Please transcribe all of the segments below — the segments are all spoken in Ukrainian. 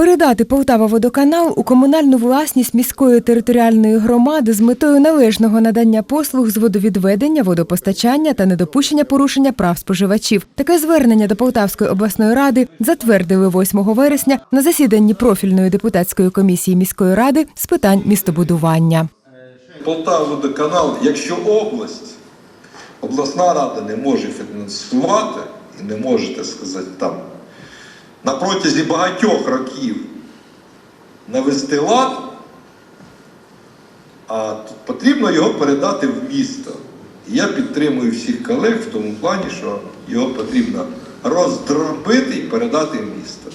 Передати Полтава водоканал у комунальну власність міської територіальної громади з метою належного надання послуг з водовідведення, водопостачання та недопущення порушення прав споживачів. Таке звернення до Полтавської обласної ради затвердили 8 вересня на засіданні профільної депутатської комісії міської ради з питань містобудування. Полтава водоканал, якщо область, обласна рада не може фінансувати і не може, так сказати, там на протязі багатьох років навести лад, а потрібно його передати в місто. І я підтримую всіх колег в тому плані, що його потрібно роздробити і передати в місто.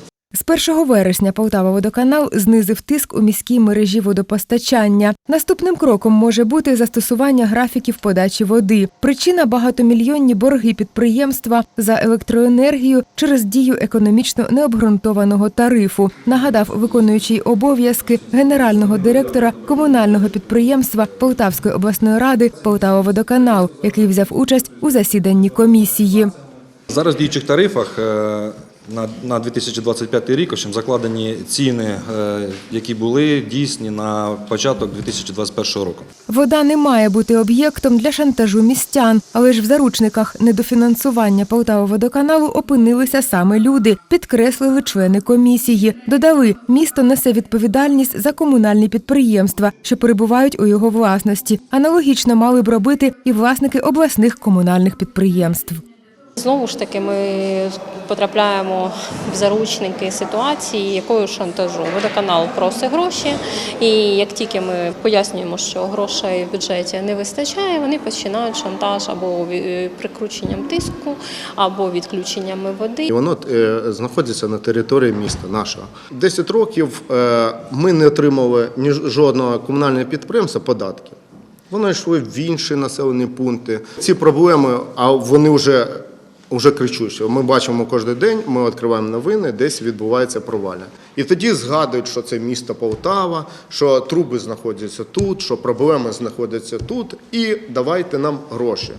З 1 вересня Полтава водоканал знизив тиск у міській мережі водопостачання. Наступним кроком може бути застосування графіків подачі води. Причина багатомільйонні борги підприємства за електроенергію через дію економічно необґрунтованого тарифу. Нагадав виконуючий обов'язки генерального директора комунального підприємства Полтавської обласної ради Полтава водоканал, який взяв участь у засіданні комісії. Зараз в діючих тарифах е, на, на 2025 рік общем, закладені ціни, е, які були дійсні на початок 2021 року. Вода не має бути об'єктом для шантажу містян, але ж в заручниках недофінансування Полтава водоканалу опинилися саме люди, підкреслили члени комісії. Додали, місто несе відповідальність за комунальні підприємства, що перебувають у його власності. Аналогічно мали б робити і власники обласних комунальних підприємств. Знову ж таки, ми потрапляємо в заручники ситуації, якою шантажу. Водоканал просить гроші, і як тільки ми пояснюємо, що грошей в бюджеті не вистачає, вони починають шантаж або прикрученням тиску, або відключеннями води. Воно е, знаходиться на території міста нашого. 10 років е, ми не отримали ні жодного комунального підприємства податків. Воно йшло в інші населені пункти. Ці проблеми, а вони вже, вже кричущі. Ми бачимо кожен день, ми відкриваємо новини, десь відбувається проваля. І тоді згадують, що це місто Полтава, що труби знаходяться тут, що проблеми знаходяться тут, і давайте нам гроші.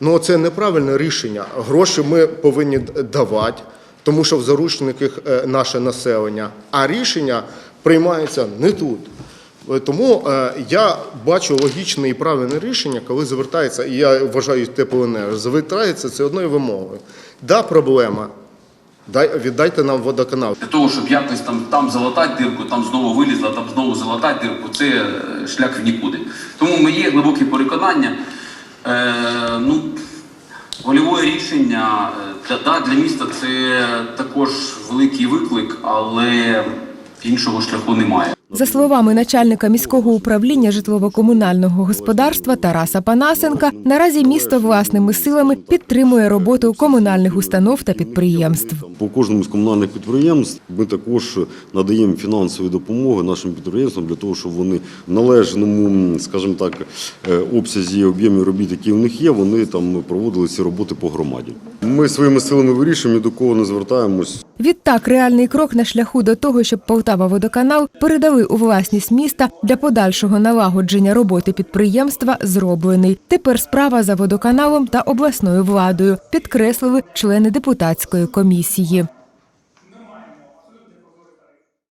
Ну, це неправильне рішення. Гроші ми повинні давати, тому що в заручниках е, наше населення, а рішення приймаються не тут. Е, Тому е, я бачу логічне і правильне рішення, коли звертається, і я вважаю теплоенерго, звертається це одною вимогою. Да, проблема. Дай, віддайте нам водоканал. Для того, щоб якось там, там залатати дирку, там знову вилізла, там знову залатати дирку, це е, шлях в нікуди. Тому моє глибоке переконання, е, ну, вольове рішення да, для міста це також великий виклик, але іншого шляху немає. За словами начальника міського управління житлово-комунального господарства Тараса Панасенка, наразі місто власними силами підтримує роботу комунальних установ та підприємств. По кожному з комунальних підприємств ми також надаємо фінансові допомоги нашим підприємствам для того, щоб вони в належному, скажімо так, е, обсязі об'ємі робіт, які в них є, вони там проводили ці роботи по громаді. Ми своїми силами вирішуємо, до кого не звертаємось. Відтак, реальний крок на шляху до того, щоб Полтава водоканал передали у власність міста для подальшого налагодження роботи підприємства зроблений. Тепер справа за водоканалом та обласною владою, підкреслили члени депутатської комісії.